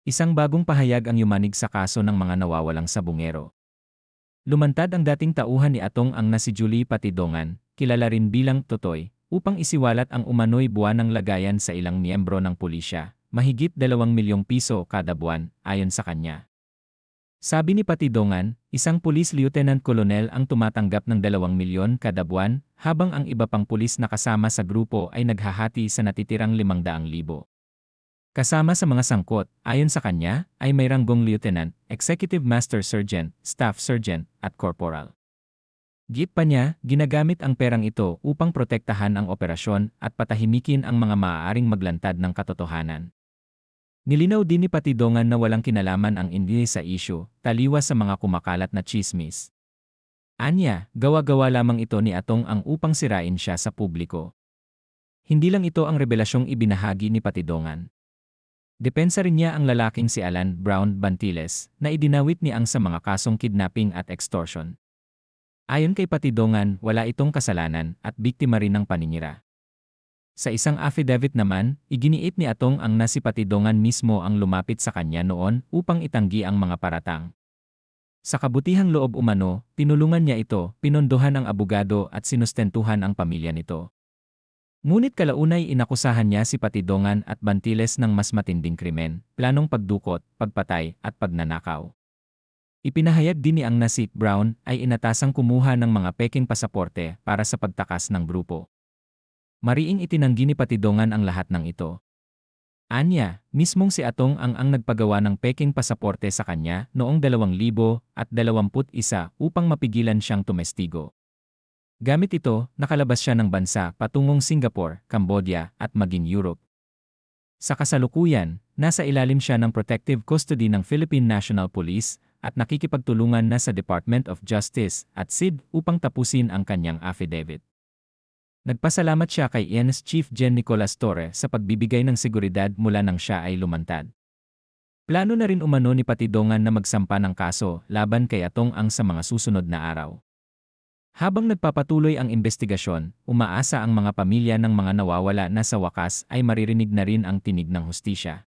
Isang bagong pahayag ang yumanig sa kaso ng mga nawawalang sabungero. Lumantad ang dating tauhan ni Atong ang na si Julie Patidongan, kilala rin bilang Totoy, upang isiwalat ang umano'y buwan ng lagayan sa ilang miyembro ng pulisya, mahigit 2 milyong piso kada buwan, ayon sa kanya. Sabi ni Patidongan, isang pulis lieutenant colonel ang tumatanggap ng 2 milyon kada buwan, habang ang iba pang pulis na kasama sa grupo ay naghahati sa natitirang 500,000. Kasama sa mga sangkot, ayon sa kanya, ay may ranggong lieutenant, executive master sergeant, staff sergeant, at corporal. Git pa niya, ginagamit ang perang ito upang protektahan ang operasyon at patahimikin ang mga maaaring maglantad ng katotohanan. Nilinaw din ni Patidongan na walang kinalaman ang India sa issue, taliwas sa mga kumakalat na chismis. Anya, gawa-gawa lamang ito ni Atong ang upang sirain siya sa publiko. Hindi lang ito ang revelasyong ibinahagi ni Patidongan. Depensa rin niya ang lalaking si Alan Brown Bantiles na idinawit ni ang sa mga kasong kidnapping at extortion. Ayon kay Patidongan, wala itong kasalanan at biktima rin ng paninira. Sa isang affidavit naman, iginiit ni Atong ang nasipatidongan mismo ang lumapit sa kanya noon upang itanggi ang mga paratang. Sa kabutihang loob umano, tinulungan niya ito, pinondohan ang abogado at sinustentuhan ang pamilya nito. Ngunit kalaunay inakusahan niya si Patidongan at Bantiles ng mas matinding krimen, planong pagdukot, pagpatay, at pagnanakaw. Ipinahayag din ni ang Nasik Brown ay inatasang kumuha ng mga peking pasaporte para sa pagtakas ng grupo. Mariing itinanggi ni Patidongan ang lahat ng ito. Anya, mismong si Atong ang ang nagpagawa ng peking pasaporte sa kanya noong 2021 upang mapigilan siyang tumestigo. Gamit ito, nakalabas siya ng bansa patungong Singapore, Cambodia, at maging Europe. Sa kasalukuyan, nasa ilalim siya ng protective custody ng Philippine National Police at nakikipagtulungan na sa Department of Justice at SID upang tapusin ang kanyang affidavit. Nagpasalamat siya kay INS Chief Gen Nicolas Torre sa pagbibigay ng seguridad mula nang siya ay lumantad. Plano na rin umano ni Patidongan na magsampa ng kaso laban kay Atong ang sa mga susunod na araw. Habang nagpapatuloy ang investigasyon, umaasa ang mga pamilya ng mga nawawala na sa wakas ay maririnig na rin ang tinig ng hustisya.